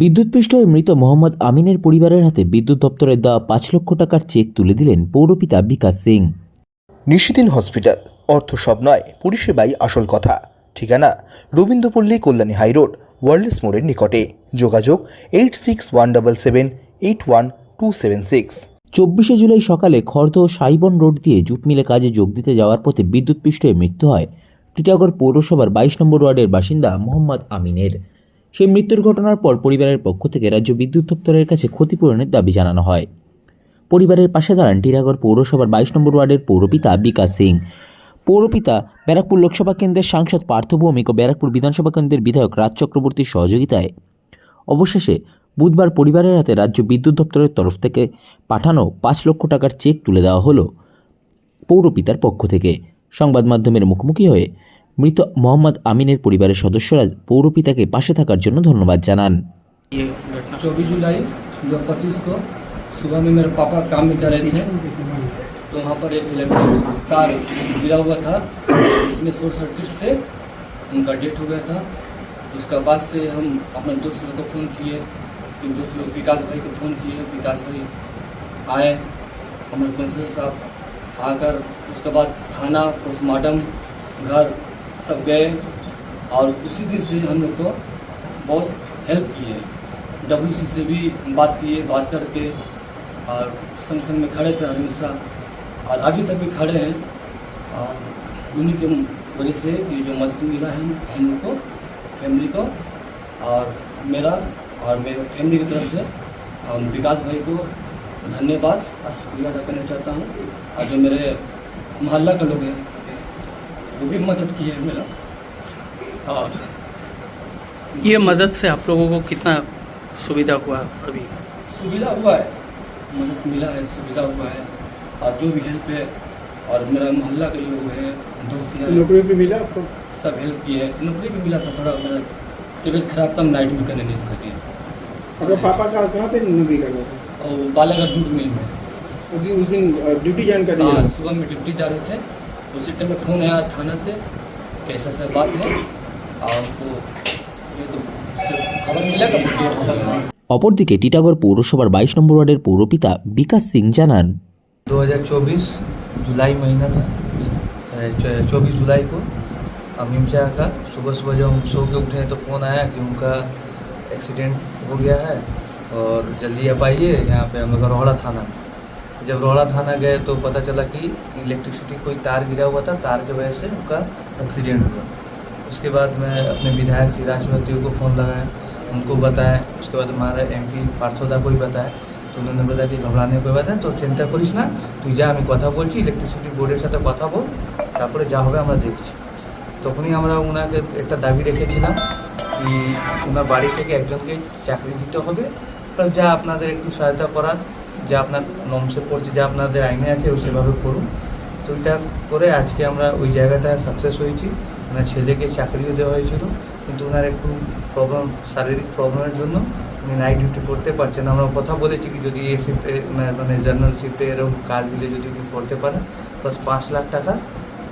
বিদ্যুৎপৃষ্ট হয়ে মৃত মোহাম্মদ আমিনের পরিবারের হাতে বিদ্যুৎ দপ্তরের দেওয়া পাঁচ লক্ষ টাকার চেক তুলে দিলেন পৌরপিতা বিকাশ সিং। নিশিদিন হসপিটাল অর্থ সব নয় পরিষেবাই আসল কথা। ঠিকানা রবীন্দ্রপল্লী কল্যাণী হাইরোড ওয়ার্ল্ডস মোড়ের নিকটে। যোগাযোগ eight six one double seven eight one two seven six. চব্বিশে জুলাই সকালে খর্দ সাইবন রোড দিয়ে জুট মিলে কাজে যোগ দিতে যাওয়ার পথে বিদ্যুৎপৃষ্ট হয়ে মৃত্যু হয়। টিটাগড় পৌরসভার বাইশ নম্বর ওয়ার্ডের বাসিন্দা মোহাম্মদ আমিনের। সেই মৃত্যুর ঘটনার পর পরিবারের পক্ষ থেকে রাজ্য বিদ্যুৎ দপ্তরের কাছে ক্ষতিপূরণের দাবি জানানো হয়। পরিবারের পাশে দাঁড়ান টিটাগড় পৌরসভার বাইশ নম্বর ওয়ার্ডের পৌরপিতা বিকাশ সিং। পৌরপিতা ব্যারাকপুর লোকসভা কেন্দ্রের সাংসদ পার্থ ভৌমিক ও ব্যারাকপুর বিধানসভা কেন্দ্রের বিধায়ক রাজ চক্রবর্তীর সহযোগিতায় অবশেষে বুধবার পরিবারের হাতে রাজ্য বিদ্যুৎ দপ্তরের তরফ থেকে পাঠানো পাঁচ লক্ষ টাকার চেক তুলে দেওয়া হলো পৌরপিতার পক্ষ থেকে। সংবাদ মাধ্যমের মুখোমুখি হয়ে মৃত মোহাম্মদ আমিনের পরিবারের সদস্যরা পৌরপিতাকে পাশে থাকার জন্য ধন্যবাদ জানান ये घटना चौबीस जुलाई दो हज़ार पच्चीस को सुबह में मेरे पापा काम में जा रहे थे तो वहाँ पर एक इलेक्ट्रिक कार गिरा हुआ था इसमें शॉर्ट सर्किट से उनका डेथ हो गया था उसका बाद से हम अपने दोस्त लोग को फ़ोन किए फिर दोस्त लोग विकास भाई को फ़ोन किए विकास भाई आए हमारे कौंसिलर साहब आकर उसके बाद थाना पोस्टमार्टम घर सब गए और उसी दिन से हम लोग को बहुत हेल्प किए। डब्ल्यू सी भी बात किए, बात करके और संग संग में खड़े थे हमेशा और आगे तक भी खड़े हैं। और उन्हीं के वजह से ये जो मदद मिला है हम लोग को फैमिली को और मेरा और मेरे फैमिली की तरफ़ से विकास भाई को धन्यवाद और शुक्रिया अदा करना चाहता हूँ। और जो मेरे मोहल्ला के लोग हैं वो भी मदद किए हैं मेरा। और ये मदद से आप लोगों को कितना सुविधा हुआ अभी? सुविधा हुआ है। मदद मिला है सुविधा हुआ है। और जो भी हेल्प है और मेरा मोहल्ला के लोग हैं दोस्त हैं नौकरी भी मिला आपको? सब हेल्प किए नौकरी भी मिला था थोड़ा मेरा तबीयत खराब था हम नाइट भी करने नहीं सके। आपका पापा का कहाँ पे नौकरी कर रहे थे? और बालाघाट जूट मिल में उस दिन ड्यूटी ज्वाइन कर हाँ दिया सुबह में ड्यूटी जा रहे थे। उसी टाइम में फ़ोन आया थाना से कैसा से बात है और उनको ये तो इससे खबर मिला कि डेट हो गया অপরদিকে টিটাগড় পৌরসভার বাইশ নম্বর ওয়ার্ডের পৌরপিতা বিকাশ সিং জানান 2024 जुलाई महीना था चौबीस जुलाई को अमीम शाह का सुबह सुबह जब हम सो के उठे तो फ़ोन आया कि उनका एक्सीडेंट हो गया है और जल्दी आप आइए यहाँ पे हम लोग रोहड़ा थाना में जब रोहड़ा थाना गए तो पता चला कि इलेक्ट्रिसिटी कोई तार गिरा हुआ था तार की वजह से उनका एक्सीडेंट हुआ उसके बाद मैं अपने विधायक श्री राज चौधरी को फ़ोन लगाया उनको बताया उसके बाद हमारा एम पी पार्थोदा को भी बताया তো উনি বলে কি ঘবরানে কই বাদ তো চিন্তা করিস না তুই যা আমি কথা বলছি ইলেকট্রিসিটি বোর্ডের সাথে কথা বল তারপরে যা হবে আমরা দেখছি তখনই আমরা ওনাকে একটা দাবি রেখেছিলাম কি ওনার বাড়ি থেকে একজনকে চাকরি দিতে হবে প্লাস যা আপনাদের একটু সহায়তা করার যা আপনার নমসে পড়ছে, যা আপনাদের আইনে আছে সেভাবে করুন তো ওইটা করে আজকে আমরা ওই জায়গাটা সাকসেস হয়েছি। ওনার ছেলেকে চাকরিও দেওয়া হয়েছিল, কিন্তু ওনার একটু প্রবলেম শারীরিক প্রবলেমের জন্য উনি নাইট ডিউটি করতে পারছেন। আমরা কথা বলেছি কি যদি এই শিফটে মানে জার্নাল শিফটে এরকম কাজ দিলে যদি উনি করতে পারেন প্লাস পাঁচ লাখ টাকা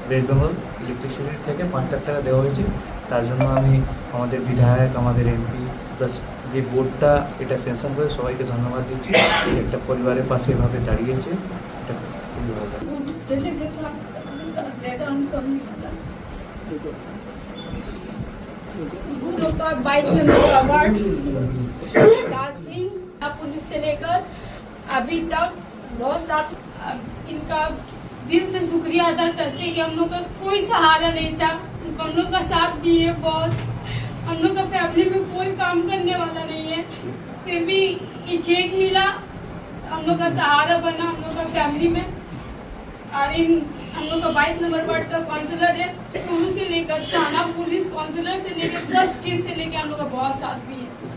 ওয়েস্ট বেঙ্গল ইলেকট্রিসিটি থেকে পাঁচ লাখ টাকা দেওয়া হয়েছে। তার জন্য আমি আমাদের বিধায়ক, আমাদের এমপি প্লাস যে বোর্ডটা এটা সেনশন করে সবাইকে ধন্যবাদ দিচ্ছি একটা পরিবারের পাশে এভাবে দাঁড়িয়েছে এটা খুবই ভালো লাগে बाईस नंबर अवार्ड राज सिंह अब पुलिस से लेकर अभी तक बहुत साथ इनका दिल से शुक्रिया अदा करते हैं कि हम लोग का कोई सहारा नहीं था हम लोग का साथ दिए बहुत हम लोग का फैमिली में कोई काम करने वाला नहीं है। फिर भी ये चेक मिला, हम लोग का सहारा बना हम लोग का फैमिली में। और इन, हम लोग का बाईस नंबर वार्ड का काउंसिलर है। शुरू से लेकर थाना, पुलिस काउंसिलर से लेकर सब चीज़ से लेकर हम लोग का बहुत साथ भी है।